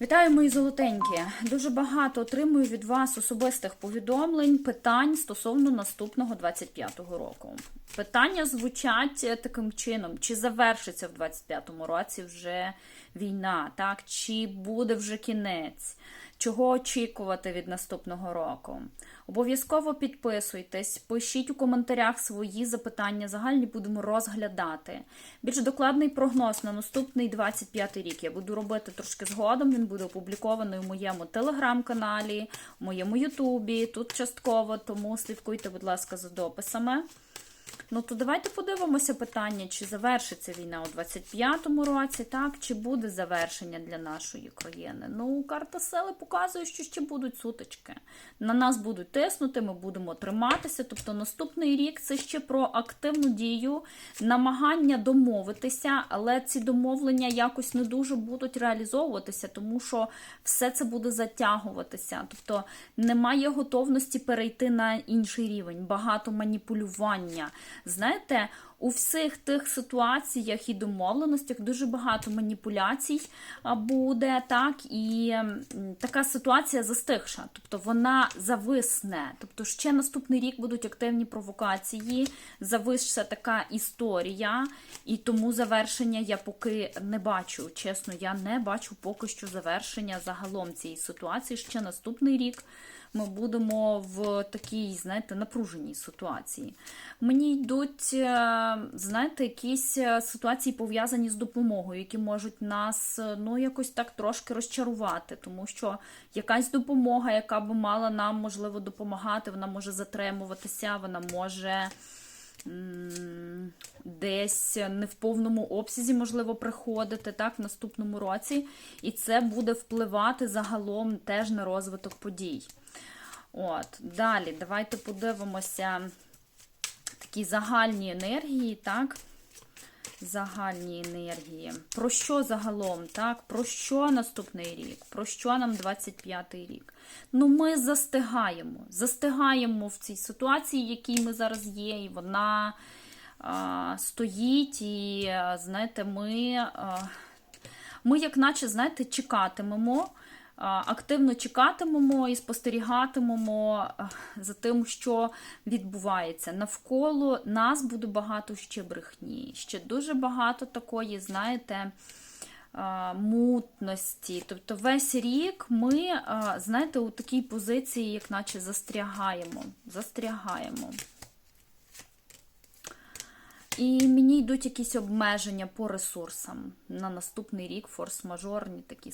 Вітаю, мої золотенькі. Дуже багато отримую від вас особистих повідомлень, питань стосовно наступного 25-го року. Питання звучать е, таким чином: чи завершиться в 25-му році вже війна, так? Чи буде вже кінець? Чого очікувати від наступного року? Обов'язково підписуйтесь, пишіть у коментарях свої запитання. Загальні будемо розглядати. Більш докладний прогноз на наступний 25 рік я буду робити трошки згодом. Він буде опублікований у моєму телеграм-каналі, у моєму Ютубі. Тут частково, тому слідкуйте, будь ласка, за дописами. Ну, то давайте подивимося питання, чи завершиться війна у 25-му році, так, чи буде завершення для нашої країни. Ну, карта сили показує, що ще будуть сутички. На нас будуть тиснути, ми будемо триматися. Тобто наступний рік це ще про активну дію, намагання домовитися, але ці домовлення якось не дуже будуть реалізовуватися, тому що все це буде затягуватися. Тобто немає готовності перейти на інший рівень, багато маніпулювання. Знаєте, у всіх тих ситуаціях і домовленостях дуже багато маніпуляцій буде, так, і така ситуація застигша, тобто вона зависне. Тобто ще наступний рік будуть активні провокації, зависша така історія, і тому завершення я поки не бачу. Чесно, я не бачу поки що завершення загалом цієї ситуації. Ще наступний рік ми будемо в такій, знаєте, напруженій ситуації. Мені йдуть, е, знаєте, якісь е, ситуації пов'язані з допомогою, які можуть нас е, ну, якось так трошки розчарувати, тому що якась допомога, яка би мала нам, можливо, допомагати, вона може затримуватися, вона може. Десь не в повному обсязі, можливо, приходити так в наступному році, і це буде впливати загалом теж на розвиток подій. От, далі, давайте подивимося такі загальні енергії, так? Загальні енергії. Про що загалом, так? Про що наступний рік? Про що нам 25-й рік? Ну, ми застигаємо. Застигаємо в цій ситуації, в якій ми зараз є, і вона а, стоїть, і, знаєте, ми, а, ми, як наче, знаєте, чекатимемо. Активно чекатимемо і спостерігатимемо за тим, що відбувається. Навколо нас буде багато ще брехні, ще дуже багато такої, знаєте, мутності. Тобто весь рік ми, знаєте, у такій позиції, як наче застрягаємо. застрягаємо. І мені йдуть якісь обмеження по ресурсам на наступний рік, форс-мажорні такі